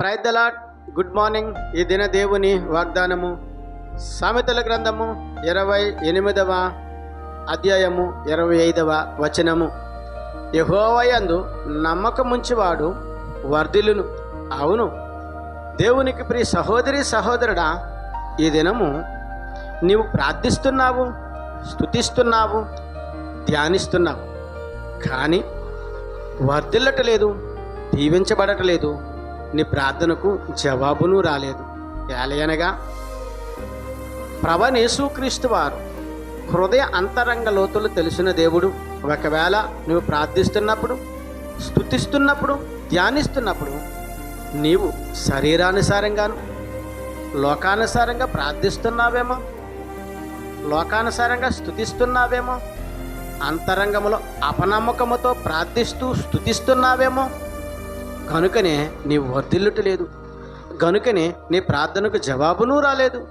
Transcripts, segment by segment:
ప్రైద్దలా good morning ఈ దిన దేవుని వాగ్దానము. సామెతల గ్రంథము ఇరవై ఎనిమిదవ అధ్యాయము ఇరవై ఐదవ వచనము. యహోవయందు నమ్మకముంచివాడు వర్ధిలును అవును దేవునికి ప్రియ సహోదరి సహోదరుడా ఈ దినము నీవు ప్రార్థిస్తున్నావు స్తుతిస్తున్నావు ధ్యానిస్తున్నావు. కానీ వర్ధిల్లటలేదు దీవించబడటలేదు నీ ప్రార్థనకు జవాబును రాలేదు. ఏలయనగా ప్రభనేసుక్రీస్తు వారు హృదయ అంతరంగ లోతులు తెలిసిన దేవుడు. ఒకవేళ నువ్వు ప్రార్థిస్తున్నప్పుడు స్థుతిస్తున్నప్పుడు ధ్యానిస్తున్నప్పుడు నీవు శరీరానుసారంగాను లోకానుసారంగా ప్రార్థిస్తున్నావేమో? లోకానుసారంగా స్థుతిస్తున్నావేమో అంతరంగములో అపనమ్మకముతో ప్రార్థిస్తూ స్తుతిస్తున్నావేమో? కనుకనే నీ వర్ధిల్లుట లేదు కనుకనే నీ ప్రార్థనకు జవాబును రాలేదు.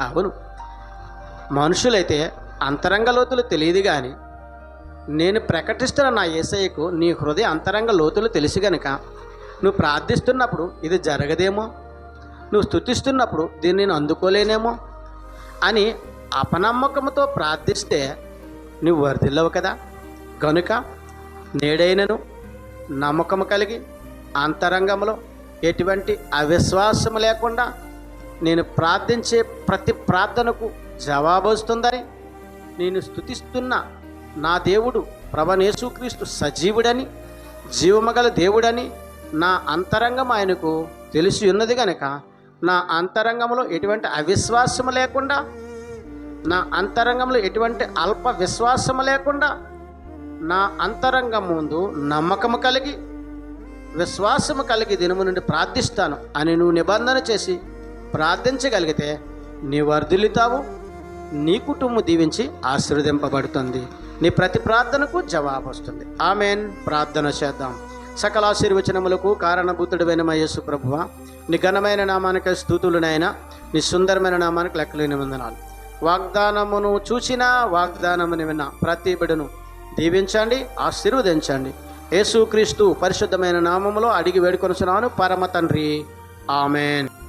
అవును. మనుషులైతే అంతరంగ లోతులు తెలియదు కానీ నేను ప్రకటిస్తున్న నా ఏసయ్యకు నీ హృదయ అంతరంగ లోతులు తెలిసి గనుక నువ్వు ప్రార్థిస్తున్నప్పుడు ఇది జరగదేమో? నువ్వు స్తుతిస్తున్నప్పుడు దీన్ని నేను అందుకోలేనేమో? అని అపనమ్మకంతో ప్రార్థిస్తే నువ్వు వర్ధిల్లవు కదా. కనుక నేడైనను నమ్మకము కలిగి అంతరంగంలో ఎటువంటి అవిశ్వాసం లేకుండా నేను ప్రార్థించే ప్రతి ప్రార్థనకు జవాబు వస్తుందని నేను స్తుతిస్తున్న నా దేవుడు ప్రభనేసుక్రీస్తు సజీవుడని జీవమగల దేవుడని నా అంతరంగం ఆయనకు తెలిసి ఉన్నది కనుక నా అంతరంగంలో ఎటువంటి అవిశ్వాసం లేకుండా నా అంతరంగంలో ఎటువంటి అల్ప విశ్వాసం లేకుండా నా అంతరంగం ముందు నమ్మకము కలిగి విశ్వాసము కలిగి దినము నుండి ప్రార్థిస్తాను అని నువ్వు నిబంధన చేసి ప్రార్థించగలిగితే నీ వర్ధిల్లుతావు నీ కుటుంబం దీవించి ఆశీర్వదింపబడుతుంది. నీ ప్రతి ప్రార్థనకు జవాబు వస్తుంది. ఆమెన్. ప్రార్థన చేద్దాం. సకల ఆశీర్వచనములకు కారణభూతుడైన మా యేసు ప్రభువ నీ ఘనమైన నామానికి స్థుతులనైనా నీ సుందరమైన నామానికి లెక్కలేని వందనాలు. వాగ్దానమును చూసినా వాగ్దానముని విన్న ప్రతి బిడను దీవించండి ఆశీర్వదించండి. యేసుక్రీస్తు పరిశుద్ధమైన నామములో అడిగి వేడుకొనుచున్నాను. పరమ తండ్రి. ఆమెన్.